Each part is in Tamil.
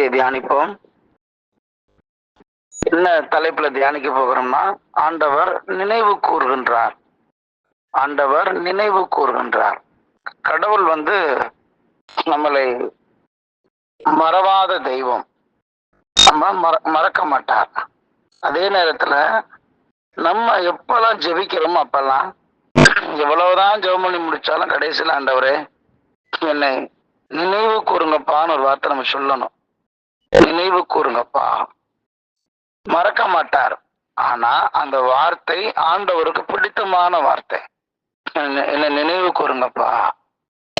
பகுதியை தியானிப்போம். என்ன தலைப்புல தியானிக்க போகிறோம்னா ஆண்டவர் நினைவு கூறுகின்றார். ஆண்டவர் நினைவு கூறுகின்றார். கடவுள் வந்து நம்மளை மறவாத தெய்வம். நம்ம மற மறக்க மாட்டார். அதே நேரத்துல நம்ம எப்பெல்லாம் ஜெபிக்கிறோமோ அப்பெல்லாம் எவ்வளவுதான் ஜெபம் பண்ணி முடிச்சாலும் கடைசியில் ஆண்டவரே என்னை நினைவு கூறுங்கப்பான்னு ஒரு வார்த்தை நம்ம சொல்லணும். நினைவு கூறுங்கப்பா. மறக்க மாட்டார். ஆனா அந்த வார்த்தை ஆண்டவருக்கு பிடித்தமான வார்த்தை. என்ன நினைவு கூறுங்கப்பா.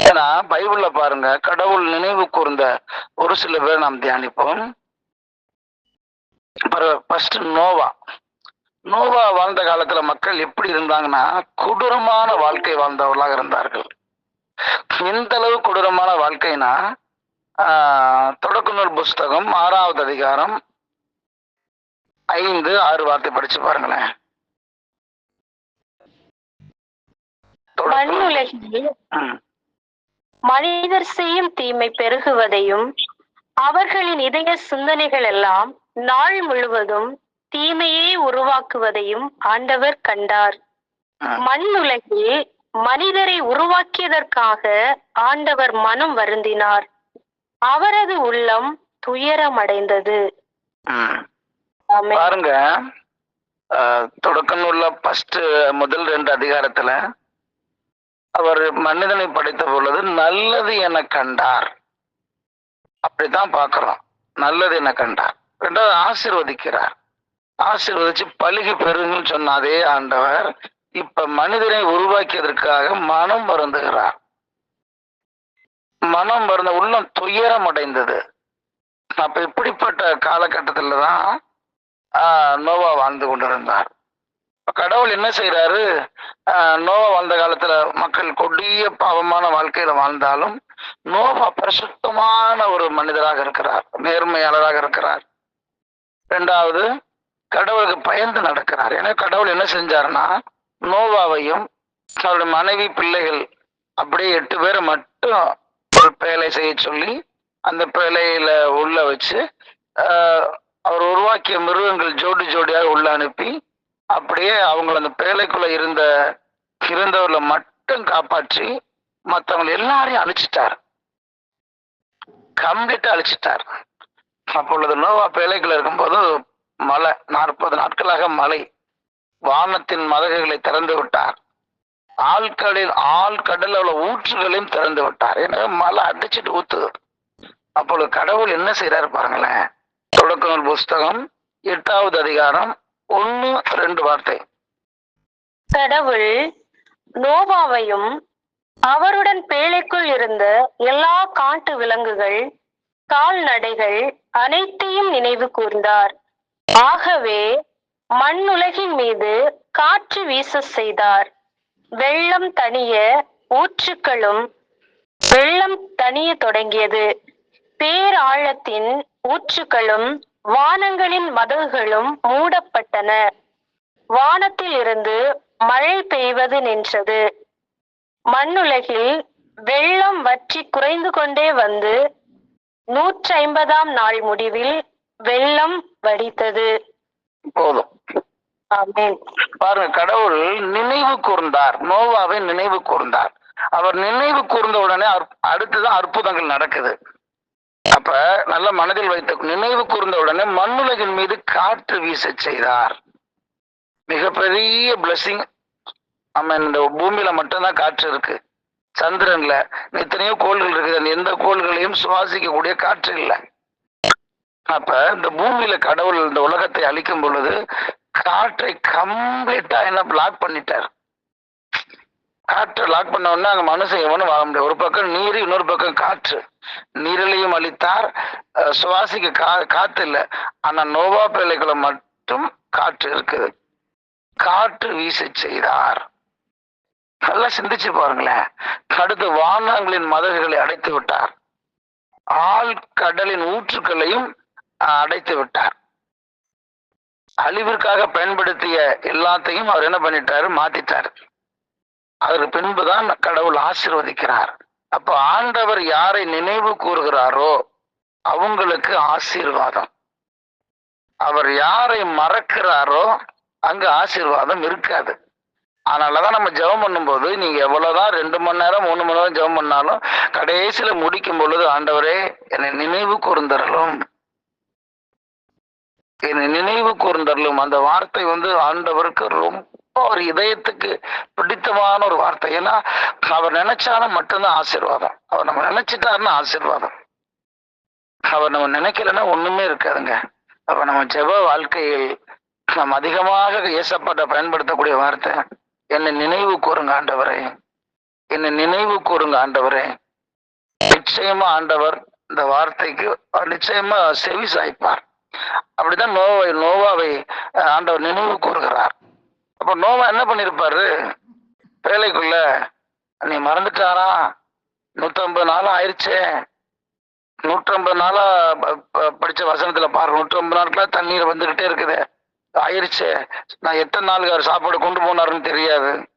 ஏன்னா பைபிள்ல பாருங்க கடவுள் நினைவு கூர்ந்த ஒரு சில பேர் நாம் தியானிப்போம். ஃபர்ஸ்ட் நோவா. நோவா வாழ்ந்த காலத்துல மக்கள் எப்படி இருந்தாங்கன்னா கொடூரமான வாழ்க்கை வாழ்ந்தவர்களாக இருந்தார்கள். எந்த அளவு கொடூரமான வாழ்க்கைனா ஆஹ், தொடக்க நூல் புஸ்தகம் ஆறாவது அதிகாரம் ஐந்து ஆறு வார்த்தை படிச்சு பாருங்களேன். மனிதர் செய்யும் தீமை பெருகுவதையும் அவர்களின் இதய சிந்தனைகள் எல்லாம் நாள் முழுவதும் தீமையே உருவாக்குவதையும் ஆண்டவர் கண்டார். மண்ணுலகில் மனிதரை உருவாக்கியதற்காக ஆண்டவர் மனம் வருந்தினார். அவரது உள்ளம் துயரமடைந்தது. பாருங்க. ஆஹ், தொடக்க நூல்ல ஃபர்ஸ்ட் முதல் ரெண்டு அதிகாரத்துல அவர் மனிதனை படைத்த பொழுது நல்லது என கண்டார். அப்படித்தான் பார்க்கிறோம். நல்லது என கண்டார். ரெண்டாவது ஆசீர்வதிக்கிறார். ஆசீர்வதிச்சு பழுகி பெருங்கன்னு சொன்ன அதே ஆண்டவர் இப்ப மனிதனை உருவாக்கியதற்காக மனம் வருந்துகிறார். மனம் வருந்த உள்ளம் துயரம் அடைந்தது அப்ப இப்படிப்பட்ட காலகட்டத்தில் தான் நோவா வாழ்ந்து கொண்டிருந்தார். கடவுள் என்ன செய்யறாரு நோவா வாழ்ந்த காலத்துல மக்கள் கொடிய பாவமான வாழ்க்கையில வாழ்ந்தாலும் நோவா பிரசுத்தமான ஒரு மனிதராக இருக்கிறார் நேர்மையாளராக இருக்கிறார். ரெண்டாவது கடவுளுக்கு பயந்து நடக்கிறார். ஏன்னா கடவுள் என்ன செஞ்சாருன்னா நோவாவையும் அவருடைய மனைவி பிள்ளைகள் அப்படியே எட்டு பேரை மட்டும் ஒரு பேலை செய்ய சொல்லி அந்த பேலையில உள்ள வச்சு அவர் உருவாக்கிய மிருகங்கள் ஜோடி ஜோடியாக உள்ள அனுப்பி அப்படியே அவங்கள அந்த பேழைக்குள்ள இருந்த இருந்தவர்களை மட்டும் காப்பாற்றி மற்றவங்களை எல்லாரையும் அழிச்சிட்டார். கம்ப்ளீட்டா அழிச்சிட்டார். அப்பொழுது நோவா பேழைக்குள்ள இருக்கும்போது மழை நாற்பது நாட்களாக மழை வானத்தின் மதகுகளை திறந்து விட்டார். ஆழ்கடல் ஆழ்கடலில் உள்ள ஊற்றுகளையும் திறந்து விட்டார். எனவே மழை அடிச்சிட்டு ஊத்துது. அப்பொழுது கடவுள் என்ன செய்யறாரு பாருங்களேன். தொடக்க புஸ்தகம் எட்டாவது அதிகாரம் ஒன்னு ரெண்டு வார்த்தை. கடவுள் நோவாவையும் அவருடன் பேழைக்குள் இருந்த எல்லா காட்டு விலங்குகள் கால்நடைகள் அனைத்தையும் நினைவு கூர்ந்தார். ஆகவே மண்ணுலகின் மீது காற்று வீச செய்தார். வெள்ளம் தணிய ஊற்றுக்களும் வெள்ளம் தனிய தொடங்கியது. பேராழத்தின் ஊற்றுக்களும் வானங்களின் மதகுகளும் மூடப்பட்டன. வானத்தில் இருந்து மழை பெய்வது நின்றது. மண்ணுலகில் வெள்ளம் வற்றி குறைந்து கொண்டே வந்து நூற்றி ஐம்பதாம் நாள் முடிவில் வெள்ளம் வடித்தது. போதும். பாருங்க கடவுள் நினைவு கூர்ந்தார். நோவாவை நினைவு கூர்ந்தார். அவர் நினைவு கூர்ந்த உடனே அற்- அடுத்துதான் அற்புதங்கள் நடக்குது. அப்ப நல்ல மனதில் வைத்த நினைவு கூர்ந்த உடனே மண்ணுலகின் மீது காற்று வீசச் செய்தார். மிகப்பெரிய பிளஸிங் நம்ம இந்த பூமியில மட்டும்தான் காற்று இருக்கு. சந்திரன்ல எத்தனையோ கோள்கள் இருக்குது. அந்த எந்த கோள்களையும் சுவாசிக்கக்கூடிய காற்று இல்லை. அப்ப இந்த பூமியில கடவுள் இந்த உலகத்தை அழிக்கும் பொழுது காற்றை கம்ப்ளீட்டா என்ன லாக் பண்ணிட்டார். காற்றை லாக் பண்ண உடனே அங்க மனுஷன் எவனும் வாழ முடியாது. ஒரு பக்கம் நீர் இன்னொரு பக்கம் காற்று. நீரிலையும் அளித்தார் சுவாசிக்க கா காத்து இல்லை. ஆனா நோவா பிள்ளைகளை மட்டும் காற்று இருக்குது. காற்று வீச செய்தார். நல்லா சிந்திச்சு பாருங்களேன். அடுத்து வானங்களின் மதகுகளை அடைத்து விட்டார். ஆள் கடலின் ஊற்றுக்களையும் அடைத்து விட்டார். அழிவிற்காக பயன்படுத்திய எல்லாத்தையும் அவர் என்ன பண்ணிட்டாரு? மாத்திட்டாரு. அதற்கு பின்புதான் கடவுள் ஆசீர்வதிக்கிறார். அப்போ ஆண்டவர் யாரை நினைவு கூறுகிறாரோ அவங்களுக்கு ஆசீர்வாதம். அவர் யாரை மறக்கிறாரோ அங்க ஆசீர்வாதம் இருக்காது. அதனாலதான் நம்ம ஜெபம் பண்ணும்போது நீங்க எவ்வளவுதான் ரெண்டு மணி நேரம் மூணு மணி நேரம் ஜெபம் பண்ணாலும் கடைசியில முடிக்கும் பொழுது ஆண்டவரே என்னை நினைவு கூர்ந்தரலும் என்னை நினைவு கூர்ந்தரலும் அந்த வார்த்தை வந்து ஆண்டவருக்கு ரொம்ப ஒரு இதயத்துக்கு பிடித்தமான ஒரு வார்த்தை. ஏன்னா அவர் நினைச்சாலும் மட்டும்தான் ஆசீர்வாதம். அவர் நம்ம நினைச்சிட்டாருன்னா ஆசீர்வாதம். அவர் நம்ம நினைக்கலன்னா ஒண்ணுமே இருக்காதுங்க. அப்ப நம்ம ஜெப வாழ்க்கையில் நம்ம அதிகமாக இயேசப்பட்ட பயன்படுத்தக்கூடிய வார்த்தை என்னை நினைவு கூறுங்க ஆண்டவரே. என்னை நினைவு கூறுங்க ஆண்டவரே. நிச்சயமா ஆண்டவர் இந்த வார்த்தைக்கு அவர் நிச்சயமா செவி சாய்ப்பார். அப்படிதான் நோவை நோவாவை ஆண்டவர் நினைவு கூறுகிறார். அப்ப நோவா என்ன பண்ணிருப்பாரு? வேலைக்குள்ள நீ மறந்துட்டாரா நூற்றம்பது நாளும் ஆயிடுச்சே நூற்றம்பது நாளா ப- படிச்ச வசனத்துல பாரு. நூற்றம்பது நாட்களா தண்ணீர் வந்துகிட்டே இருக்குது. ஆயிடுச்சே நான் எத்தனை நாளுக்கு அவர் சாப்பாடு கொண்டு போனாருன்னு தெரியாது.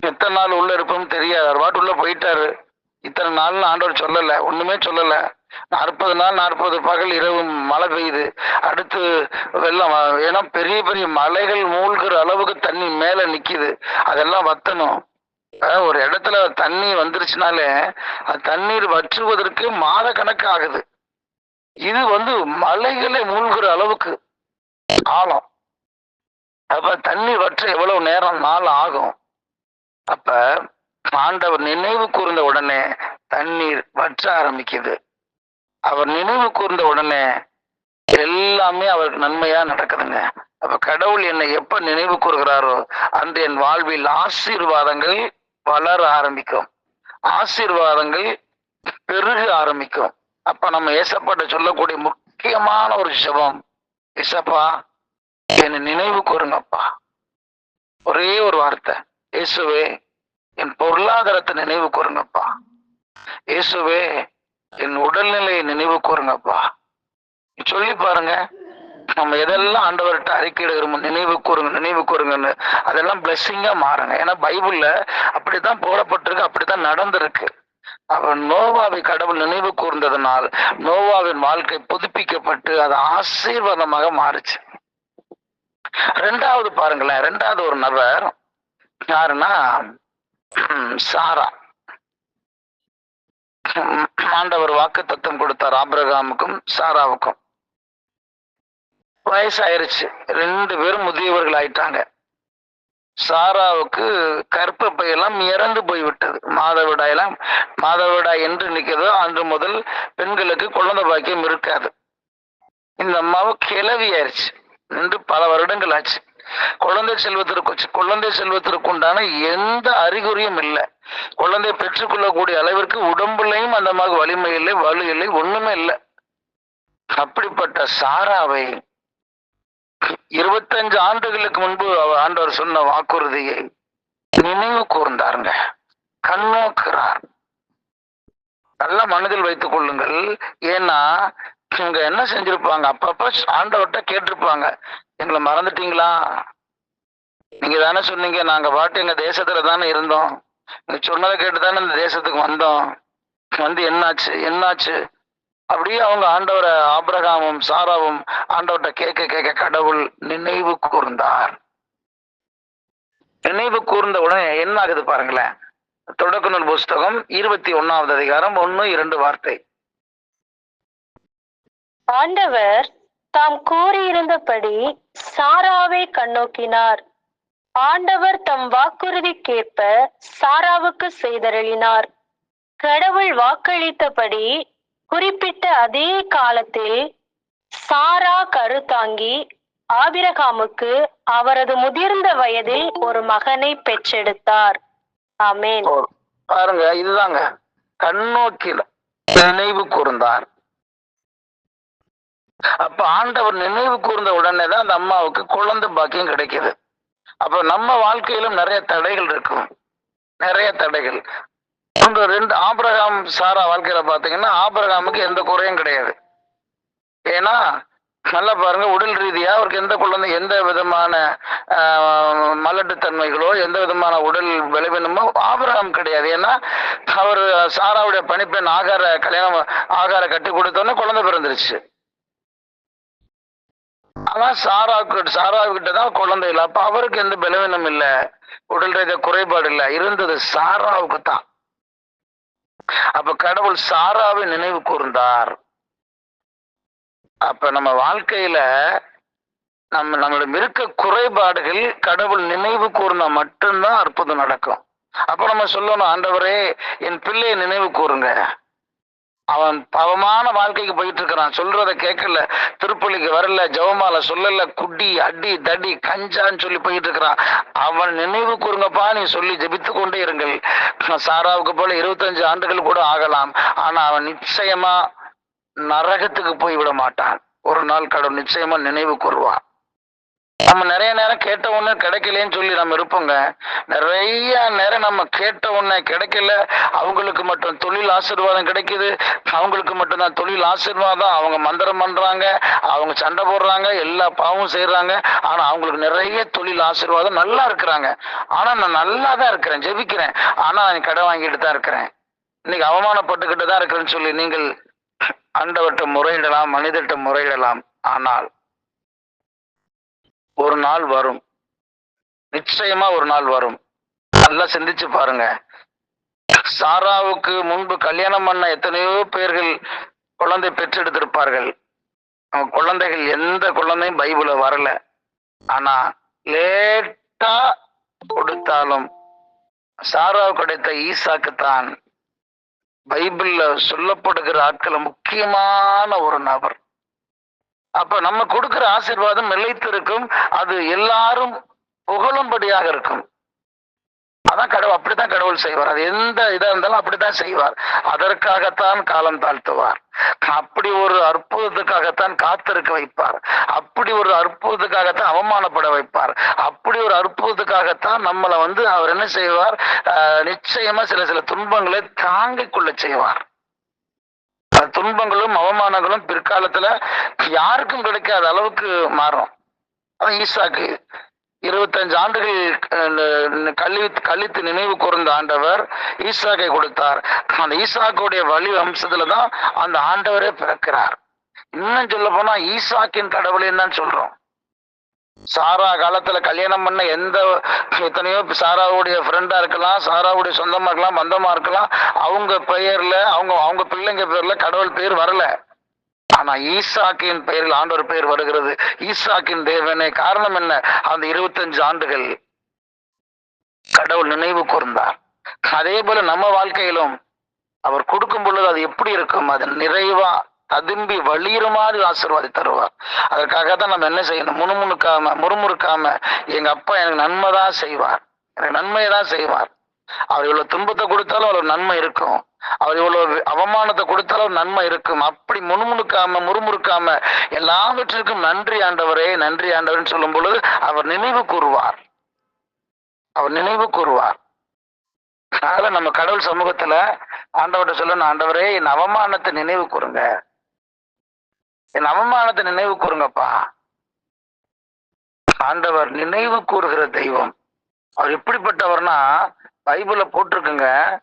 எத்தனை நாள் உள்ள இருப்போம்னு தெரியாது. அவர் பாட்டு உள்ள போயிட்டாரு. இத்தனை நாள்னு ஆண்டவர் சொல்லல. ஒண்ணுமே சொல்லலை. நாற்பது நாள் நாற்பது பகல் இரவு மழை பெய்யுது. அடுத்து வெள்ளம் ஏன்னா பெரிய பெரிய மலைகள் மூழ்கிற அளவுக்கு தண்ணி மேல நிக்குது. அதெல்லாம் வத்தணும். ஒரு இடத்துல தண்ணி வந்துருச்சுனாலே தண்ணீர் வற்றுவதற்கு மாத கணக்கு ஆகுது. இது வந்து மலைகளே மூழ்கிற அளவுக்கு ஆழம் அப்ப தண்ணி வற்ற எவ்வளவு நேரம் நாள் ஆகும்? அப்ப ஆண்டவர் நினைவு கூர்ந்த உடனே தண்ணீர் வற்ற ஆரம்பிக்குது. அவர் நினைவு கூர்ந்த உடனே எல்லாமே அவருக்கு நன்மையா நடக்குதுங்க. அப்ப கடவுள் என்னை எப்ப நினைவு கூறுகிறாரோ அந்த என் வாழ்வில் ஆசீர்வாதங்கள் வளர ஆரம்பிக்கும். ஆசீர்வாதங்கள் பெருக ஆரம்பிக்கும். அப்ப நம்ம ஏசப்பாட்ட சொல்லக்கூடிய முக்கியமான ஒரு ஜெபம் ஏசப்பா என்னை நினைவு கூறுங்கப்பா. ஒரே ஒரு வார்த்தை இயேசுவே என் பொருளாதாரத்தை நினைவு கூறுங்கப்பா. இயேசுவே என் உடல்நிலையை நினைவு கூறுங்கப்பா. சொல்லி பாருங்க. நம்ம எதெல்லாம் ஆண்டவர்கிட்ட அறிக்கையிடுகிறோமோ நினைவு கூறுங்க நினைவு கூறுங்கன்னு அதெல்லாம் பிளெஸ்ஸிங்கா மாறுங்க. ஏன்னா பைபிள்ல அப்படித்தான் போடப்பட்டிருக்கு அப்படித்தான் நடந்திருக்கு. அவன் நோவாவை கடவுள் நினைவு கூர்ந்ததனால் நோவாவின் வாழ்க்கை புதுப்பிக்கப்பட்டு அது ஆசீர்வாதமாக மாறுச்சு. ரெண்டாவது பாருங்களேன் ரெண்டாவது ஒரு நபர் யாருன்னா சாரா. ஆண்டவர் வாக்கு தத்துவம் கொடுத்தார் ஆபிரகாமுக்கும் சாராவுக்கும். வயசாயிருச்சு. ரெண்டு பேரும் முதியவர்கள் ஆயிட்டாங்க. சாராவுக்கு கற்பப்பை எல்லாம் இறந்து போய்விட்டது. மாதவிடாயெல்லாம் மாதவிடாய் என்று நிற்கிறதோ அன்று முதல் பெண்களுக்கு குழந்தை பாக்கியம் இருக்காது. இந்த அம்மாவும் கிளவி ஆயிடுச்சு நின்று பல வருடங்கள் ஆச்சு. குழந்தை செல்வத்திற்கு குழந்தை செல்வத்திற்கு உண்டான எந்த அறிகுறியும் இல்லை. குழந்தை பெற்றுக்கொள்ளக்கூடிய அளவிற்கு உடம்புலையும் அந்த மாதிரி வலிமை இல்லை வலு இல்லை ஒண்ணுமே இல்லை. அப்படிப்பட்ட சாராவை இருபத்தஞ்சு ஆண்டுகளுக்கு முன்பு அவ ஆண்டவர் சொன்ன வாக்குறுதியை நினைவு கூர்ந்தாருங்க. கண்ணோக்குறார் நல்ல மனதில் வைத்துக் கொள்ளுங்கள். ஏன்னா இவங்க என்ன செஞ்சிருப்பாங்க? அப்பப்ப ஆண்டவர்கிட்ட கேட்டிருப்பாங்க. எங்களை மறந்துட்டீங்களா? நீங்க தானே சொன்னீங்க நாங்க பாட்டு எங்க தேசத்துல தானே இருந்தோம். நீங்க சொன்னதை கேட்டு தானே இந்த தேசத்துக்கு வந்தோம். வந்து என்னாச்சு என்னாச்சு? அப்படியே அவங்க ஆண்டவரை ஆபிரகாமும் சாராவும் ஆண்டவர்கிட்ட கேட்க கேட்க கடவுள் நினைவு கூர்ந்தார். நினைவு கூர்ந்த உடனே என்ன ஆகுது பாருங்களேன். தொடக்க நூல் புஸ்தகம் இருபத்தி ஒன்னாவது அதிகாரம் ஒன்னு இரண்டு வார்த்தை. ஆண்டவர் தாம் கூறியிருந்தபடி சாராவை கண்ணோக்கினார். ஆண்டவர் தம் வாக்குறுதிக்கேற்ப சாராவுக்கு செய்தருளினார். கடவுள் வாக்களித்தபடி குறிப்பிட்ட அதே காலத்தில் சாரா கருத்தாங்கி ஆபிரகாமுக்கு அவரது முதிர்ந்த வயதில் ஒரு மகனை பெற்றெடுத்தார். ஆமென். பாருங்க இதுதாங்க. கண்ணோக்கில நினைவு கூர்ந்தார். அப்ப ஆண்டவர் நினைவு கூர்ந்த உடனே தான் அந்த அம்மாவுக்கு குழந்தை பாக்கியம் கிடைக்குது. அப்ப நம்ம வாழ்க்கையிலும் நிறைய தடைகள் இருக்கும். நிறைய தடைகள். ரெண்டு ஆபிரகாம் சாரா வாழ்க்கையில பாத்தீங்கன்னா ஆபிரகாமுக்கு எந்த குறையும் கிடையாது. ஏன்னா நல்லா பாருங்க உடல் ரீதியா அவருக்கு எந்த குழந்தை எந்த விதமான மலட்டு மலட்டுத்தன்மைகளோ எந்த விதமான உடல் விளைவினமோ ஆபரகம் கிடையாது. ஏன்னா அவர் சாராவுடைய பணிப்பெண் ஆகார கல்யாணம் ஆகார கட்டி கொடுத்தோன்னே குழந்தை பிறந்துருச்சு. ஆனா சாராவுக்கு சாராவுக்கிட்ட தான் குழந்தை இல்லை. அப்ப அவருக்கு எந்த பலவீனம் இல்லை. உடல் ரீதியா குறைபாடு இல்லை. இருந்தது சாராவுக்கு தான். அப்ப கடவுள் சாராவை நினைவு கூர்ந்தார். அப்ப நம்ம வாழ்க்கையில நம்ம நம்மளிடம் இருக்க குறைபாடுகள் கடவுள் நினைவு கூர்ந்தா மட்டும்தான் அற்புதம் நடக்கும். அப்ப நம்ம சொல்லணும் ஆண்டவரே என் பிள்ளையை நினைவு கூறுங்க. அவன் பாவமான வாழ்க்கைக்கு போயிட்டு இருக்கிறான் சொல்றத கேட்கல. திருப்பலிக்கு வரல. ஜெபமால சொல்லல. குடி அடி தடி கஞ்சான்னு சொல்லி போயிட்டு இருக்கிறான் அவன் நினைவு கூறுங்கப்பா நீ சொல்லி ஜபித்து கொண்டே இருங்கள். சாராவுக்கு போல இருபத்தஞ்சு ஆண்டுகள் கூட ஆகலாம். ஆனா அவன் நிச்சயமா நரகத்துக்கு போய் விட மாட்டான். ஒரு நாள் கடவுள் நிச்சயமா நினைவு கூறுவான். நம்ம நிறைய நேரம் கேட்ட உடனே கிடைக்கலன்னு சொல்லி நம்ம இருப்போங்க. நிறைய நேரம் நம்ம கேட்ட உடனே கிடைக்கல. அவங்களுக்கு மட்டும் தொழில் ஆசீர்வாதம் கிடைக்குது. அவங்களுக்கு மட்டும்தான் தொழில் ஆசீர்வாதம். அவங்க மந்திரம் பண்றாங்க. அவங்க சண்டை போடுறாங்க. எல்லா பாவமும் செய்யறாங்க ஆனா அவங்களுக்கு நிறைய தொழில் ஆசீர்வாதம் நல்லா இருக்கிறாங்க. ஆனா நான் நல்லா தான் இருக்கிறேன். ஜெபிக்கிறேன். ஆனா நான் கடை வாங்கிட்டு தான் இருக்கிறேன். இன்னைக்கு அவமானப்பட்டுக்கிட்டு தான் இருக்கிறேன்னு சொல்லி நீங்கள் ஆண்டவர்கிட்ட முறையிடலாம் மனிதர்கிட்ட முறையிடலாம். ஆனால் ஒரு நாள் வரும். நிச்சயமா ஒரு நாள் வரும். நல்லா சிந்திச்சு பாருங்க. சாராவுக்கு முன்பு கல்யாணம் பண்ண எத்தனையோ பேர்கள் குழந்தை பெற்றெடுத்திருப்பார்கள். அவங்க குழந்தைகள் எந்த குழந்தையும் பைபிள்ல வரல. ஆனா லேட்டா கொடுத்தாலும் சாராவுக்கு கிடைத்த ஈசாக்கு தான் பைபிள்ல சொல்லப்படுகிற ஆட்கள முக்கியமான ஒரு நபர். அப்ப நம்ம கொடுக்கிற ஆசீர்வாதம் நிலைத்திருக்கும். அது எல்லாரும் புகழும்படியாக இருக்கும். அதான் கடவுள் அப்படித்தான் கடவுள் செய்வார். அது எந்த இதா இருந்தாலும் அப்படித்தான் செய்வார். அதற்காகத்தான் காலம் தாழ்த்துவார். அப்படி ஒரு அற்புதத்துக்காகத்தான் காத்திருக்க வைப்பார். அப்படி ஒரு அற்புதத்துக்காகத்தான் அவமானப்பட வைப்பார். அப்படி ஒரு அற்புதத்துக்காகத்தான் நம்மளை வந்து அவர் என்ன செய்வார்? ஆஹ் நிச்சயமா சில சில துன்பங்களை தாங்கிக் கொள்ள செய்வார். துன்பங்களும் அவமானங்களும் பிற்காலத்துல யாருக்கும் கிடைக்காத அளவுக்கு மாறும். ஈசாக்கு. இருபத்தஞ்சு ஆண்டுகள் அஹ், கழித்து நினைவு கூர்ந்த ஆண்டவர் ஈசாக்கை கொடுத்தார். அந்த ஈசாக்குடைய வழி அம்சத்துல தான் அந்த ஆண்டவரே பிறக்கிறார். இன்னும் சொல்ல போனா ஈசாக்கின் கடவுள் தான் சொல்றோம். சாரா காலத்துல கல்யாணம் பண்ண எந்த எத்தனையோ சாராவுடைய ஃப்ரெண்டா இருக்கலாம் சாராவுடைய சொந்தமா இருக்கலாம் பந்தமா இருக்கலாம். அவங்க பெயர்ல அவங்க அவங்க பிள்ளைங்க பேர்ல கடவுள் பேர் வரல. ஆனா ஈசாக்கின் பெயரில் ஆண்டவர் பெயர் வருகிறது. ஈசாக்கின் தேவனே காரணம் என்ன? அந்த இருபத்தஞ்சு ஆண்டுகள் கடவுள் நினைவு கூர்ந்தார். அதே போல நம்ம வாழ்க்கையிலும் அவர் கொடுக்கும் பொழுது அது எப்படி இருக்கும்? அது நிறைவா ததும்பி வழியிற மாதிரி ஆசீர்வாதி தருவார் அதற்காக தான் நம்ம என்ன செய்யணும்? முணுமுணுக்காம முறுமுறுக்காம எங்க அப்பா எனக்கு நன்மை தான் செய்வார். எனக்கு நன்மையை தான் செய்வார். அவர் இவ்வளவு துன்பத்தை கொடுத்தாலும் அவர் நன்மை இருக்கும். அவர் இவ்வளவு அவமானத்தை கொடுத்தாலும் நன்மை இருக்கும். அப்படி முணுமுணுக்காம முறுமுறுக்காம எல்லாவற்றிற்கும் நன்றி ஆண்டவரே நன்றி ஆண்டவர்னு சொல்லும் பொழுது அவர் நினைவு கூறுவார். அவர் நினைவு கூறுவார். அதனால நம்ம கடவுள் சமூகத்துல ஆண்டவர்கிட்ட சொல்லணும் ஆண்டவரே என் அவமானத்தை நினைவு கூறுங்க. என் அவமானத்தை நினைவு கூறுங்கப்பா. ஆண்டவர் நினைவு கூறுகிற தெய்வம். அவர் எப்படிப்பட்டவர்னா பைபிள்ல போட்டிருக்குங்க.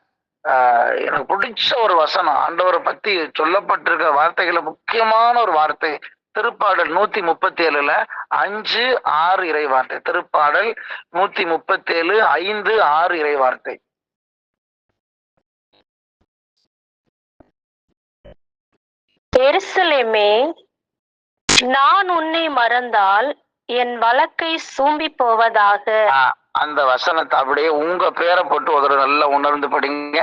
ஆஹ் எனக்கு பிடிச்ச ஒரு வசனம். ஆண்டவரை பத்தி சொல்லப்பட்டிருக்க வார்த்தைகளை முக்கியமான ஒரு வார்த்தை. திருப்பாடல் நூத்தி முப்பத்தி ஏழுல அஞ்சு ஆறு இறை வார்த்தை. திருப்பாடல் நூத்தி முப்பத்தி ஏழு ஐந்து ஆறு இறை வார்த்தை. எருசலேமே நான் உன்னை மறந்தால் என் வழக்கை சூம்பி போவதாக. அந்த வசனத்தை அப்படியே உங்க பேரை போட்டு ஒரு நல்லா உணர்ந்து படிங்க.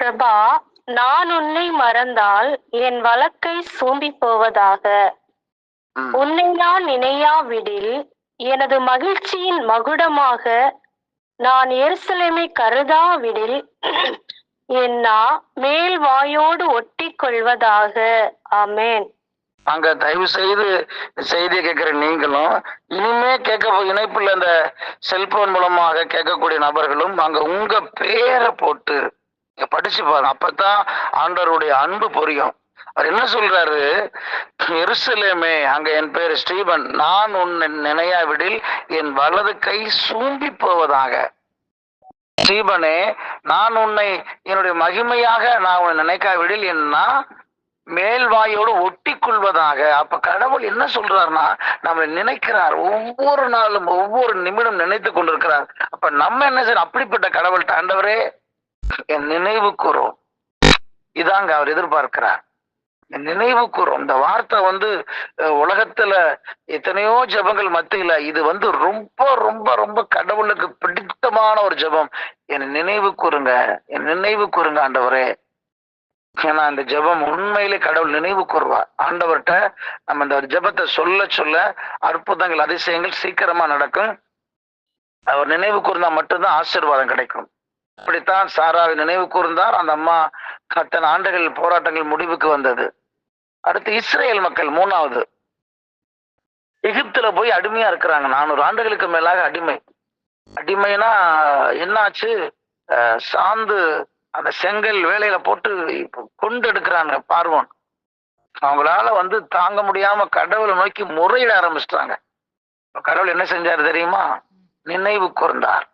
பிரபா நான் உன்னை மறந்தால் என் வழக்கை சூம்பி போவதாக. உன்னை நான் நினையாவிடில் எனது மகிழ்ச்சியின் மகுடமாக நான் எருசலேமை கருதாவிடில் என்னா மேல் வாயோடு ஒட்டி கொள்வதாக. ஆமென். அங்க தயவு செய்து செய்தியை கேட்கிற நீங்களும் இனிமே கேட்க இணைப்புல இந்த செல்போன் மூலமாக கேட்கக்கூடிய நபர்களும் அங்க உங்க பேரை போட்டு படிச்சு பாருங்க. அப்பதான் ஆண்டவருடைய அன்பு புரியும். அவர் என்ன சொல்றாரு? எருசலேமே அங்க என் பேர் ஸ்டீபன். நான் உன்னை நினையாவிடில் என் வலது கை சூம்பி போவதாக. ஸ்டீபனே நான் உன்னை என்னுடைய மகிமையாக நான் உன்னை நினைக்காவிடில் என்ன மேல்வாயோடு மேல் ஒட்டி கொள்வதாக அப்ப கடவுள் என்ன சொல்றாருன்னா நம்மளை நினைக்கிறார். ஒவ்வொரு நாளும் ஒவ்வொரு நிமிடம் நினைத்து கொண்டிருக்கிறார். அப்ப நம்ம என்ன செய்யணும்? அப்படிப்பட்ட கடவுள் தாண்டவரே என் நினைவு கூறும் இதாங்க அவர் எதிர்பார்க்கிறார். நினைவு கூறும் இந்த வார்த்தை வந்து உலகத்துல எத்தனையோ ஜெபங்கள் மத்தியில இது வந்து ரொம்ப ரொம்ப ரொம்ப கடவுளுக்கு பிடித்தமான ஒரு ஜெபம். என் நினைவு கூறுங்க என் நினைவு கூறுங்க ஆண்டவரே. ஏன்னா அந்த ஜெபம் உண்மையிலே கடவுள் நினைவு கூறுவார். ஆண்டவர்கிட்ட நம்ம இந்த ஜெபத்தை சொல்ல சொல்ல அற்புதங்கள் அதிசயங்கள் சீக்கிரமா நடக்கும். அவர் நினைவு கூர்ந்தா மட்டும்தான் ஆசீர்வாதம் கிடைக்கும். இப்படித்தான் சாராவை நினைவு கூர்ந்தார். அந்த அம்மா அத்தனை ஆண்டுகள் போராட்டங்கள் முடிவுக்கு வந்தது. அடுத்து இஸ்ரேல் மக்கள் மூணாவது. எகிப்துல போய் அடிமையா இருக்கிறாங்க. நானூறு ஆண்டுகளுக்கு மேலாக அடிமை. அடிமைனா என்னாச்சு? சாந்து அந்த செங்கல் வேலையில போட்டு கொண்டு எடுக்கிறாங்க பார்வன். அவங்களால வந்து தாங்க முடியாம கடவுளை நோக்கி முறையிட ஆரம்பிச்சிட்டாங்க. கடவுள் என்ன செஞ்சாரு தெரியுமா? நினைவு கூர்ந்தார்.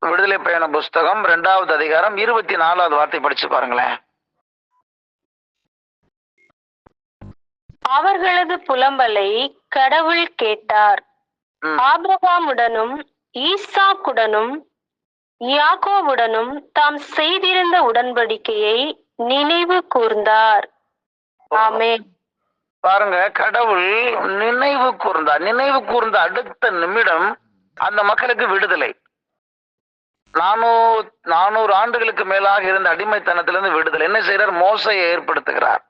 விடுதலை பயண புஸ்தகம் இரண்டாவது அதிகாரம் இருபத்தி நாலாவது வார்த்தை படிச்சு பாருங்களேன். அவர்களது புலம்பலை கடவுள் கேட்டார். ஆபிரகாமுடனும் ஈசாக்குடனும் யாக்கோவுடனும் தாம் செய்திருந்த உடன்படிக்கையை நினைவு கூர்ந்தார். ஆமென். பாருங்க கடவுள் நினைவு கூர்ந்தார். நினைவு கூர்ந்த அடுத்த நிமிடம் அந்த மக்களுக்கு விடுதலை. நானூறு நானூறு ஆண்டுகளுக்கு மேலாக இருந்த அடிமைத்தனத்திலிருந்து விடுதலை. என்ன செய்யறார் மோசையை ஏற்படுத்துகிறார்.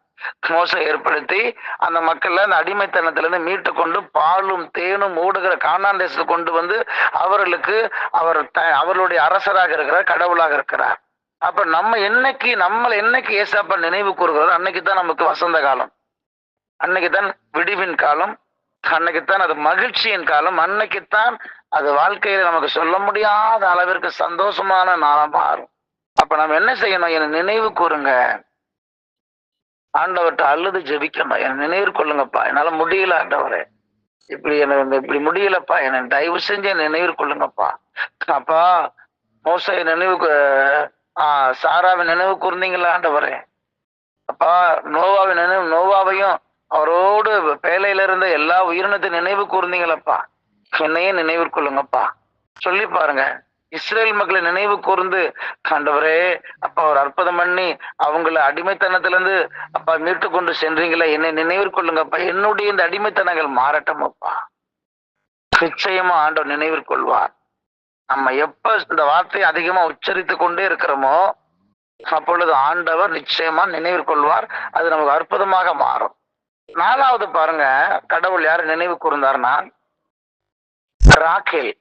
மோசை ஏற்படுத்தி அந்த மக்கள்ல அந்த அடிமைத்தனத்திலிருந்து மீட்டு கொண்டு பாலும் தேனும் ஓடுகிற காணான் தேசத்தை கொண்டு வந்து அவர்களுக்கு அவர் த- அவர்களுடைய அரசராக இருக்கிறார் கடவுளாக இருக்கிறார். அப்ப நம்ம என்னைக்கு நம்மளை என்னைக்கு ஏசாப்பா நினைவு கூறுகிறோம் அன்னைக்கு தான் நமக்கு வசந்த காலம். அன்னைக்குதான் விடிவின் காலம். அன்னைக்குத்தான் அது மகிழ்ச்சியின் காலம். அன்னைக்குத்தான் அது வாழ்க்கையில நமக்கு சொல்ல முடியாத அளவிற்கு சந்தோஷமான நாளா மாறும். அப்ப நம்ம என்ன செய்யணும்? என நினைவு கூறுங்க. ஆண்டவர்கிட்ட அழுது ஜெபிக்கணும். என நினைவு கொள்ளுங்கப்பா. என்னால முடியல ஆண்டவரே. இப்படி எனக்கு இப்படி முடியலப்பா. என்னை தயவு செஞ்சு என் நினைவு கொள்ளுங்கப்பா. அப்பா மோசை நினைவு ஆஹ் சாராவை நினைவு கூர்ந்தீங்களா ஆண்டவரே? அப்பா நோவாவை நினைவு நோவாவையும் அவரோடு பேலையில இருந்த எல்லா உயிரினத்தை நினைவு கூர்ந்தீங்களப்பா. என்னையே நினைவு கொள்ளுங்கப்பா. சொல்லி பாருங்க. இஸ்ரேல் மக்களை நினைவு கூர்ந்து ஆண்டவரே அப்பா ஒரு அற்புதம் பண்ணி அவங்கள அடிமைத்தனத்திலிருந்து அப்பா மீட்டு கொண்டு சென்றீங்களே என்னை நினைவு கொள்ளுங்கப்பா. என்னுடைய இந்த அடிமைத்தனங்கள் மாறட்டும் அப்பா நிச்சயமா ஆண்டவர் நினைவு கொள்வார். நம்ம எப்ப இந்த வார்த்தையை அதிகமா உச்சரித்து கொண்டே இருக்கிறோமோ அப்பொழுது ஆண்டவர் நிச்சயமா நினைவு கொள்வார். அது நமக்கு அற்புதமாக மாறும். நாலாவது பாருங்க கடவுள் யாரு நினைவு கூர்ந்தார்னா ராக்கேல்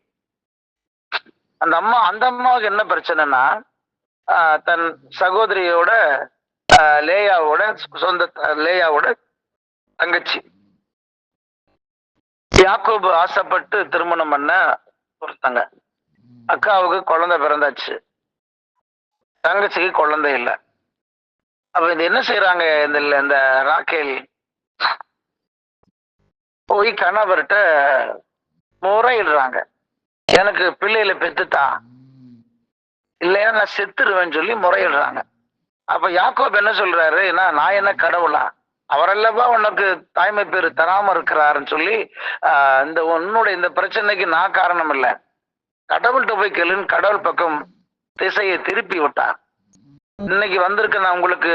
அந்த அம்மா அந்த அம்மாவுக்கு என்ன பிரச்சனைனா ஆஹ், தன் சகோதரியோட லேயாவோட சொந்த லேயாவோட தங்கச்சி. யாக்கோபு ஆசைப்பட்டு திருமணம் பண்ண ஒருத்தங்க. அக்காவுக்கு குழந்தை பிறந்தாச்சு. தங்கச்சிக்கு குழந்தை இல்லை. அப்ப இது என்ன செய்யறாங்க இந்த இந்த ராக்கேல் போய் கணவர்கிட்ட முறையிடுறாங்க. எனக்கு பிள்ளையில பெத்துத்தா இல்லையா நான் செத்துருவேன்னு சொல்லி முறையிடுறாங்க. அப்ப யாக்கோப் என்ன சொல்றாரு? என்ன நான் என்ன கடவுளா? அவரல்லவா உனக்கு தாய்மை பேர் தராம இருக்கிறாருன்னு சொல்லி இந்த உன்னுடைய இந்த பிரச்சனைக்கு நான் காரணம் இல்லை கடவுள்கிட்ட போய் கேளுன்னு கடவுள் பக்கம் திசையை திருப்பி விட்டார். இன்னைக்கு வந்திருக்க நான் உங்களுக்கு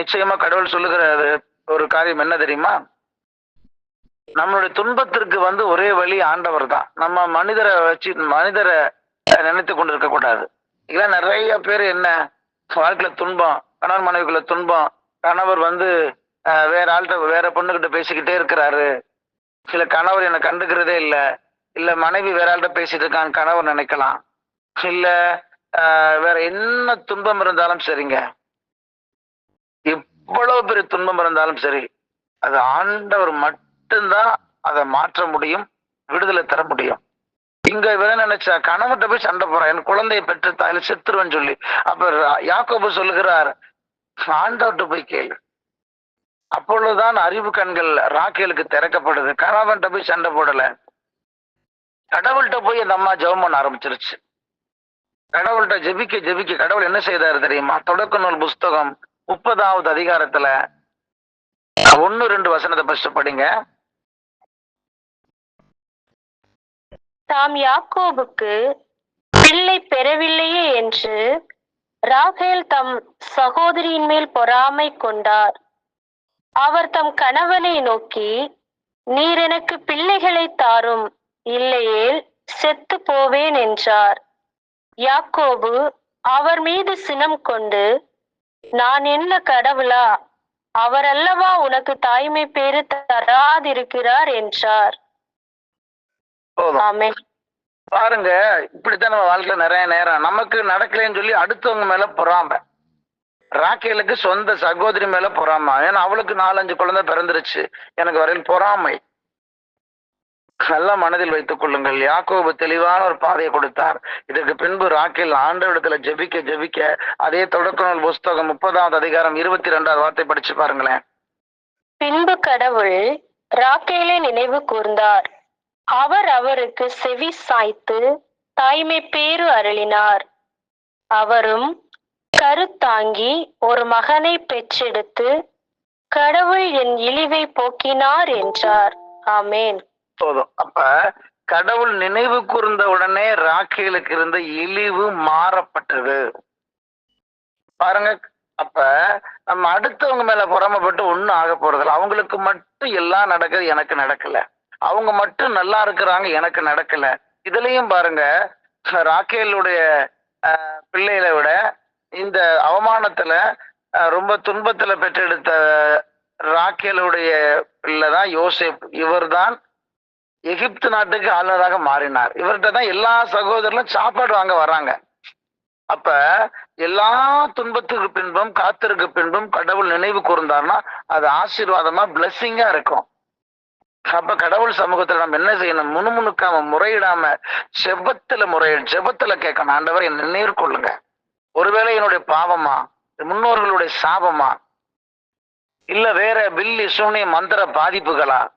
நிச்சயமா கடவுள் சொல்லுகிற ஒரு காரியம் என்ன தெரியுமா? நம்மளுடைய துன்பத்திற்கு வந்து ஒரே வழி ஆண்டவர் தான் நம்ம மனிதரை வச்சு மனிதரை நினைத்து கொண்டு இருக்க கூடாது. இல்ல நிறைய பேர் என்ன? வாழ்க்கையில துன்பம் கணவன் மனைவிக்குள்ள துன்பம் கணவர் வந்து வேற ஆள்கிட்ட வேற பொண்ணுகிட்ட பேசிக்கிட்டே இருக்கிறாரு. சில கணவர் என்னை கண்டுக்கிறதே இல்ல. இல்ல மனைவி வேற ஆள்கிட்ட பேசிட்டு இருக்காங்க கணவர் நினைக்கலாம். இல்ல வேற என்ன துன்பம் இருந்தாலும் சரிங்க. எவ்வளவு பெரிய துன்பம் இருந்தாலும் சரி அது ஆண்டவர் மட்டும்தான் அதை மாற்ற முடியும் விடுதலை தர முடியும். இங்க இவன் நினைச்சா கணவன்கிட்ட போய் சண்டை போறான் என் குழந்தையை பெற்று தாயில செத்துருவேன்னு சொல்லி. அப்ப ரா- யாக்கோபு சொல்லுகிறார் ஆண்டவர்கிட்ட போய் கேளு. அப்பொழுதுதான் அறிவு கண்கள் ராக்கேலுக்கு திறக்கப்படுது. கணவன்கிட்ட போய் சண்டை போடல. கடவுள்கிட்ட போய் அந்த அம்மா ஜெபம் பண்ண ஆரம்பிச்சிருச்சு. கடவுள்கிட்ட ஜெபிக்க ஜெபிக்க கடவுள் என்ன செய்தாரு தெரியுமா? தொடக்க நூல் புஸ்தகம் முப்பதாவது அதிகாரத்துல ஒன்னு ரெண்டு வசனத்தை ஃபர்ஸ்ட் படிங்க. தாம் யாக்கோபுக்கு பிள்ளை பெறவில்லையே என்று ராகேல் தம் சகோதரியின் மேல் பொறாமை கொண்டார். அவர் தம் கணவனை நோக்கி நீர் எனக்கு பிள்ளைகளை தாரும் இல்லையேல் செத்து போவேன் என்றார். யாக்கோபு அவர் மீது சினம் கொண்டு நான் என்ன கடவுளா? அவர் அல்லவா உனக்கு தாய்மை பேரு தராதிருக்கிறார் என்றார். போதும். பாருங்க இப்படித்தான் நம்ம வாழ்க்கையில நிறைய நேரம். நமக்கு நடக்கலைன்னு சொல்லி அடுத்தவங்க மேல பொறாம. ராக்கேலுக்கு சொந்த சகோதரி மேல பொறாம. ஏன்னா அவளுக்கு நாலஞ்சு குழந்தை பிறந்துருச்சு. எனக்கு வரையில் பொறாமை. நல்லா மனதில் வைத்துக் கொள்ளுங்கள். யாக்கோபு தெளிவான ஒரு பாதையை கொடுத்தார். இதற்கு பின்பு ராக்கேல் ஆண்டவரிடத்துல ஜெபிக்க ஜெபிக்க அதே தொடக்க நூல் புஸ்தகம் முப்பதாவது அதிகாரம் இருபத்தி ரெண்டாவது வார்த்தை படிச்சு பாருங்களேன். பின்பு கடவுள் ராக்கேலை நினைவு கூர்ந்தார். அவர் அவருக்கு செவி சாய்த்து தாய்மை பேறு அருளினார். அவரும் கருத்தாங்கி ஒரு மகனை பெற்றெடுத்து கடவுள் என் இழிவை போக்கினார் என்றார். ஆமேன். போதும். அப்ப கடவுள் நினைவு கூர்ந்த உடனே ராக்கேலுக்கு இருந்த இழிவு மாறப்பட்டது. பாருங்க அப்ப நம்ம அடுத்தவங்க மேல பொறாமப்பட்டு ஒண்ணும் ஆக போறதில்ல. அவங்களுக்கு மட்டும் எல்லாம் நடக்குது எனக்கு நடக்கல. அவங்க மட்டும் நல்லா இருக்கிறாங்க எனக்கு நடக்கல. இதுலயும் பாருங்க ராக்கேலுடைய பிள்ளைகளை விட இந்த அவமானத்துல ரொம்ப துன்பத்துல பெற்றெடுத்த ராக்கேலுடைய பிள்ளைதான் யோசேப். இவர்தான் எகிப்து நாட்டுக்கு ஆளுநராக மாறினார். இவர்கிட்ட தான் எல்லா சகோதரர்களும் சாப்பாடு வாங்க வராங்க அப்ப எல்லா துன்பத்துக்கு பின்பும் காத்திருக்கு பின்பும் கடவுள் நினைவு கூர்ந்தார்னா அது ஆசீர்வாதமா பிளஸ்ஸிங்கா இருக்கும். அப்ப கடவுள் சமூகத்துல நம்ம என்ன செய்யணும்? முணுமுணுக்காம முறையிடாம செபத்துல முறைய ஜெபத்துல கேட்கணும். ஆண்டவர் என்ன நினைவு கொள்ளுங்க. ஒருவேளை என்னுடைய பாவமா? முன்னோர்களுடைய சாபமா? இல்ல வேற பில்லி சூனிய மந்திர பாதிப்புகளா?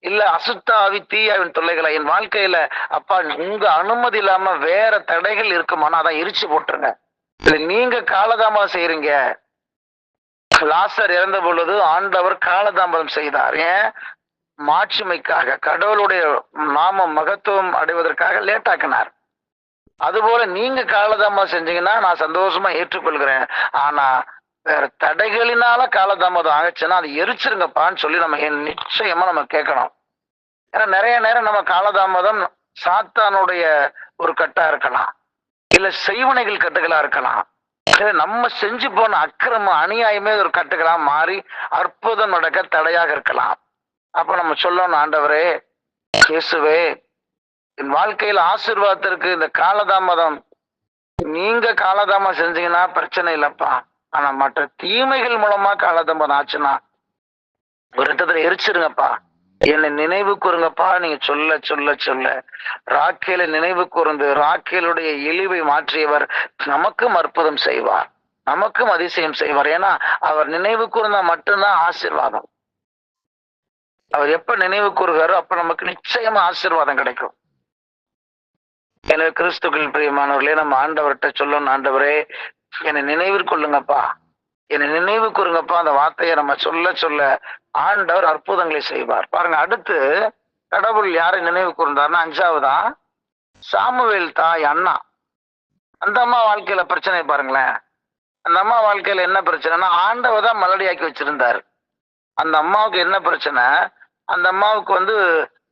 இல்ல அசுத்தாவி தீயாவின் தொல்லைகளா? என் வாழ்க்கையில அப்பா உங்க அனுமதி இல்லாம வேற தடைகள் இருக்குமானா அதான் எரிச்சு போட்டுருங்க. இல்ல நீங்க காலதாமதம் செய்யறீங்க லாசர் இறந்த பொழுது ஆண்டவர் காலதாமதம் செய்தார். ஏன்? மாட்சிமைக்காக கடவுளுடைய நாம மகத்துவம் அடைவதற்காக லேட்டாக்கினார் அதுபோல நீங்க காலதாமதம் செஞ்சீங்கன்னா நான் சந்தோஷமா ஏற்றுக்கொள்கிறேன். ஆனா வேற தடைகளினால காலதாமதம் ஆச்சுன்னா அது எரிச்சிருங்கப்பான்னு சொல்லி நம்ம என் நிச்சயமா நம்ம கேட்கணும். ஏன்னா நிறைய நேரம் நம்ம காலதாமதம் சாத்தானுடைய ஒரு கட்டா இருக்கலாம். இல்ல செய்வனைகள் கட்டுகளா இருக்கலாம். நம்ம செஞ்சு போன அக்கிரம அநியாயமே ஒரு கட்டுகளா மாறி அற்புதம் நடக்க தடையாக இருக்கலாம். அப்ப நம்ம சொல்லணும் ஆண்டவரே இயேசுவே என் வாழ்க்கையில் ஆசிர்வாதத்திற்கு இந்த காலதாமதம் நீங்க காலதாமதம் செஞ்சீங்கன்னா பிரச்சனை இல்லப்பா. ஆனா மற்ற தீமைகள் மூலமா காலதாமதம் ஆச்சுன்னா ஒரு இடத்துல எரிச்சிருங்கப்பா. என்னை நினைவு கூறுங்கப்பா நீங்க சொல்ல சொல்ல சொல்ல. ராக்கேல நினைவு கூர்ந்து ராக்கேலுடைய இழிவை மாற்றியவர் நமக்கும் அற்புதம் செய்வார். நமக்கும் அதிசயம் செய்வார். ஏன்னா அவர் நினைவு கூர்ந்தா மட்டும்தான் ஆசிர்வாதம். அவர் எப்ப நினைவு கூறுகிறாரோ அப்ப நமக்கு நிச்சயமா ஆசீர்வாதம் கிடைக்கும். எனவே கிறிஸ்துக்கள் பிரியமானவர்களே நம்ம ஆண்டவர்கிட்ட சொல்லணும் ஆண்டவரே என்னை நினைவில் கொள்ளுங்கப்பா. என்னை நினைவு கூறுங்கப்பா. அந்த வார்த்தையை நம்ம சொல்ல சொல்ல ஆண்டவர் அற்புதங்களை செய்வார். பாருங்க அடுத்து கடவுள் யாரை நினைவு கூர்ந்தார்னா அஞ்சாவதா? சாமுவேல் தாய் அண்ணா. அந்த அம்மா வாழ்க்கையில பிரச்சனை பாருங்களேன். அந்த அம்மா வாழ்க்கையில என்ன பிரச்சனைனா ஆண்டவர் தான் மலடியாக்கி வச்சிருந்தாரு. அந்த அம்மாவுக்கு என்ன பிரச்சனை? அந்த அம்மாவுக்கு வந்து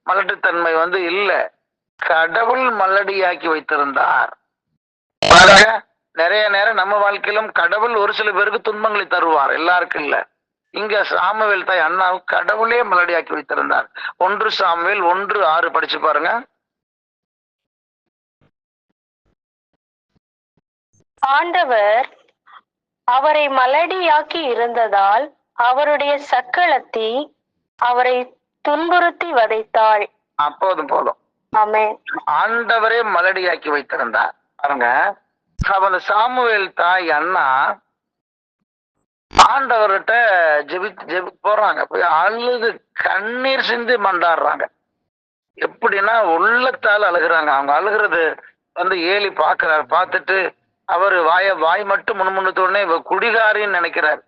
மலட்டுத்தன்மை வந்து இல்ல. கடவுள் மலடியாக்கி வைத்திருந்தார். பாருங்க நிறைய நேரம் நம்ம வாழ்க்கையிலும் கடவுள் ஒரு சில பேருக்கு துன்பங்களை தருவார். எல்லாருக்கும் இல்ல. இங்க சாமுவேல் தாய் அண்ணாவுக்கு கடவுளே மலடியாக்கி வைத்திருந்தார். ஒன்று சாமுவேல் ஒன்று ஆறு படிச்சு பாருங்க. ஆண்டவர் அவரை மலடியாக்கி இருந்ததால் அவருடைய சக்களத்தி அவரை துன்புறுத்தி வதைத்தாள். அப்போதும் போதும். ஆண்டவரே மலடியாக்கி வைத்திருந்தார். பாருங்க. அந்த சாமுவேல் தாய் அண்ணா ஆண்டவர்கிட்ட ஜெபி ஜெபி போறாங்க போய் அழுது கண்ணீர் சிந்தி மண்டாடுறாங்க எப்படின்னா உள்ளத்தால் அழுகுறாங்க. அவங்க அழுகிறது வந்து ஏலி பார்க்கிறார். பார்த்துட்டு அவர் வாய வாய் மட்டும் முன்முன்னத்த உடனே இவ குடிகாரின்னு நினைக்கிறார்.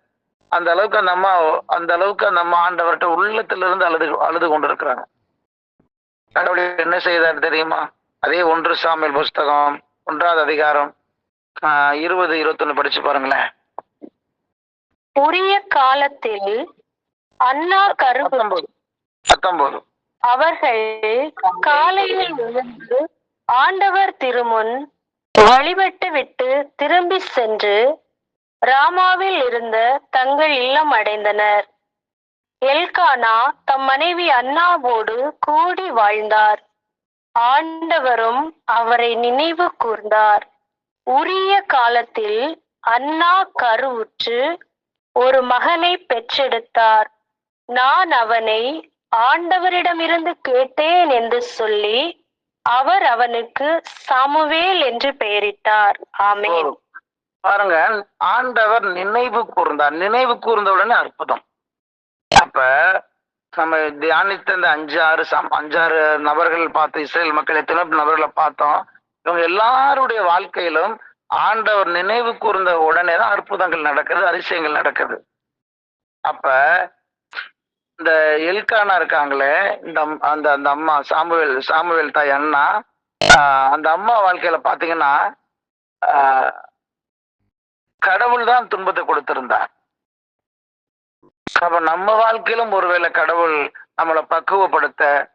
அந்த அளவுக்கு அந்த அம்மா அந்த அளவுக்கு அந்த அம்மா ஆண்டவர்கிட்ட உள்ளத்திலிருந்து அழுது அழுது கொண்டிருக்கிறாங்க. கடவுள் என்ன செய்தார் தெரியுமா? அதே ஒன்று சாமியல் புஸ்தகம் ஒன்றாவது அதிகாரம் இருபது இருபத்தொன்னு படிச்சு பாருங்களேன். உரிய காலத்தில் அண்ணா பத்தொன்பது. பத்தொன்பது. அவர்கள் காலையில் எழுந்து ஆண்டவர் திருமுன் வழிபட்டு விட்டு திரும்பி சென்று ராமாவில் இருந்த தங்கள் இல்லம் அடைந்தனர். எல்கானா தம் மனைவி அன்னாவோடு கூடி வாழ்ந்தார். ஆண்டவரும் அவரை நினைவு கூர்ந்தார். உரிய காலத்தில் அண்ணா கருவுற்று ஒரு மகனை பெற்றெடுத்தார். நான் அவனை ஆண்டவரிடமிருந்து கேட்டேன் என்று சொல்லி அவர் அவனுக்கு சமுவேல் என்று பெயரிட்டார். ஆமேன். பாருங்க ஆண்டவர் நினைவு கூர்ந்தார். நினைவு கூர்ந்த உடனே அற்புதம். அப்ப நம்ம தியானித்த இந்த அஞ்சு ஆறு சம் அஞ்சாறு நபர்கள் பார்த்து இஸ்ரேல் மக்கள் எத்தனை நபர்களை பார்த்தோம். இவங்க எல்லாருடைய வாழ்க்கையிலும் ஆண்டவர் நினைவு கூர்ந்த உடனே தான் அற்புதங்கள் நடக்குது அதிசயங்கள் நடக்குது. அப்ப இந்த எல்கானா இருக்காங்களே இந்த அம்- அந்த அந்த அம்மா சாமுவேல் சாமுவேல் தாய் அண்ணா அந்த அம்மா வாழ்க்கையில பாத்தீங்கன்னா ஆஹ் கடவுள் தான் துன்பத்தை கொடுத்திருந்தார். அப்ப நம்ம வாழ்க்கையிலும் ஒருவேளை கடவுள் நம்மளை பக்குவப்படுத்த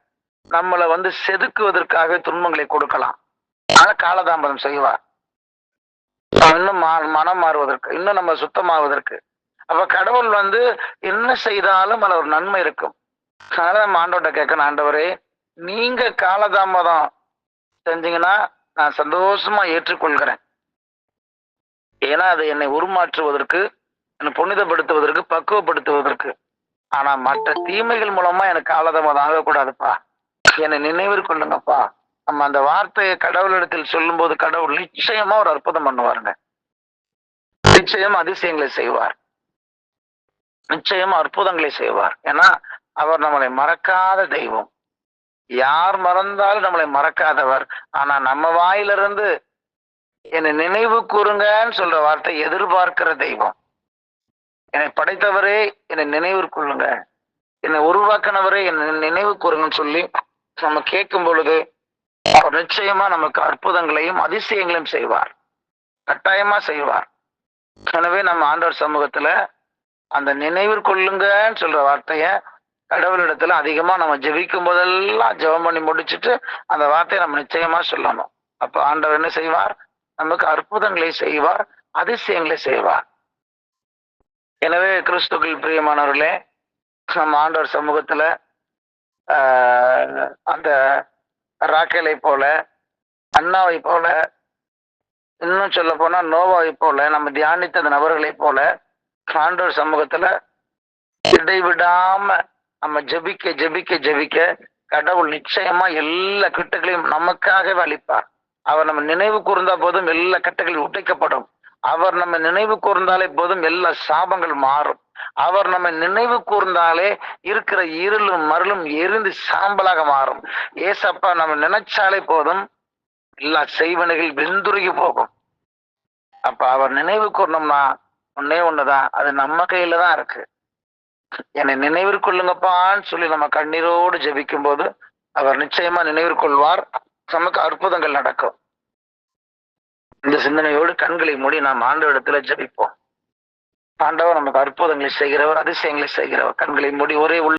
நம்மளை வந்து செதுக்குவதற்காக துன்பங்களை கொடுக்கலாம். ஆனா காலதாமதம் செய்வார். இன்னும் மா- மனம் மாறுவதற்கு இன்னும் நம்ம சுத்தமாவதற்கு. அப்ப கடவுள் வந்து என்ன செய்தாலும் அதுல ஒரு நன்மை இருக்கும். அதனால நம்ம ஆண்டவர்கிட்ட கேட்கணும் ஆண்டவரே நீங்க காலதாமதம் செஞ்சீங்கன்னா நான் சந்தோஷமா ஏற்றுக்கொள்கிறேன். ஏன்னா அது என்னை உருமாற்றுவதற்கு என்னை புனிதப்படுத்துவதற்கு பக்குவப்படுத்துவதற்கு. ஆனா மற்ற தீமைகள் மூலமா எனக்கு காலதாமதம் ஆகக்கூடாதுப்பா. என்னை நினைவில் கொள்ளுங்கப்பா. நம்ம அந்த வார்த்தையை கடவுளிடத்தில் சொல்லும்போது கடவுள் நிச்சயமா ஒரு அற்புதம் பண்ணுவாருங்க. நிச்சயம் அதிசயங்களை செய்வார். நிச்சயம் அற்புதங்களை செய்வார். ஏன்னா அவர் நம்மளை மறக்காத தெய்வம். யார் மறந்தாலும் நம்மளை மறக்காதவர். ஆனா நம்ம வாயிலிருந்து என்னை நினைவு கூறுங்கன்னு சொல்ற வார்த்தை எதிர்பார்க்கிற தெய்வம். என்னை படைத்தவரே என்னை நினைவு கொள்ளுங்க. என்னை உருவாக்கினவரே என்னை நினைவு கூறுங்கன்னு சொல்லி நம்ம கேட்கும் பொழுது அவர் நிச்சயமா நமக்கு அற்புதங்களையும் அதிசயங்களையும் செய்வார். கட்டாயமா செய்வார். எனவே நம்ம ஆண்டவர் சமூகத்துல அந்த நினைவு கொள்ளுங்கன்னு சொல்ற வார்த்தைய கடவுளிடத்துல அதிகமா நம்ம ஜெபிக்கும் போதெல்லாம் ஜெபம் பண்ணி முடிச்சிட்டு அந்த வார்த்தையை நம்ம நிச்சயமா சொல்லணும். அப்ப ஆண்டவர் என்ன செய்வார்? நமக்கு அற்புதங்களை செய்வார் அதிசயங்களை செய்வார். எனவே கிறிஸ்துக்கள் பிரியமானவர்களே நம்ம ஆண்டவர் சமூகத்துல ஆஹ், அந்த ராக்கேலை போல அண்ணாவை போல இன்னும் சொல்ல போனா நோவாவை போல நம்ம தியானித்த அந்த நபர்களை போல ஆண்டவர் சமூகத்துல இடைவிடாம நம்ம ஜெபிக்க ஜெபிக்க ஜெபிக்க கடவுள் நிச்சயமா எல்லா கிட்டுகளையும் நமக்காகவே அளிப்பார். அவர் நம்ம நினைவு கூர்ந்தா போதும் எல்லா கட்டுகளும் உடைக்கப்படும். அவர் நம்ம நினைவு கூர்ந்தாலே போதும் எல்லா சாபங்கள் மாறும். அவர் நம்ம நினைவு கூர்ந்தாலே இருக்கிற இருளும் மருளும் எரிந்து சாம்பலாக மாறும். ஏசப்பா நம்ம நினைச்சாலே போதும் எல்லா செய்வனைகள் வெந்துருகி போகும். அப்ப அவர் நினைவு கூர்ந்தோம்னா ஒன்னே ஒண்ணுதான். அது நம்ம கையில தான் இருக்கு. என்னை நினைவிற்கொள்ளுங்கப்பான்னு சொல்லி நம்ம கண்ணீரோடு ஜபிக்கும் போது அவர் நிச்சயமா நினைவிற்கொள்வார் நமக்கு அற்புதங்கள் நடக்கும். இந்த சிந்தனையோடு கண்களை மூடி நாம் ஆண்டவரிடத்துல ஜபிப்போம். ஆண்டவர் நமக்கு அற்புதங்களை செய்கிறவர் அதிசயங்களை செய்கிறவர். கண்களை மூடி ஒரே உள்ள